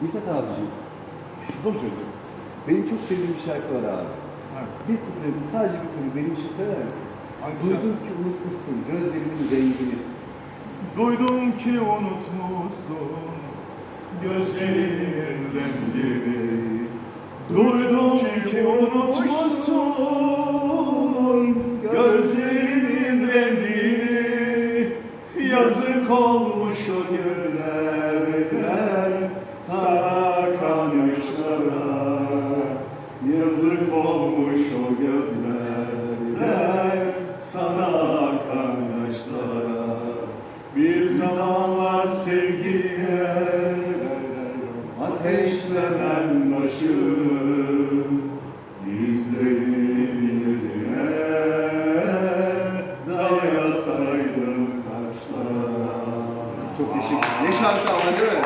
Mithat abicim, şunu mu söyleyeyim? Benim çok sevdiğim bir şarkı var abi. Evet. Bir kuple, sadece bir kuple benim için söyler misin? Hangi Duydum ki unutmuşsun gözlerimin rengini. Duydum ki unutmuşsun gözlerinin rengini Duydum ki unutmuşsun gözlerinin rengini Yazık olmuş o gözlerden Yazık olmuş o gözlerden sana akan Bir zamanlar sevgiye ateşlenen başım Dizleri dayasaydım taşlara Çok teşekkür ederim. Ne şarkı ama değil mi?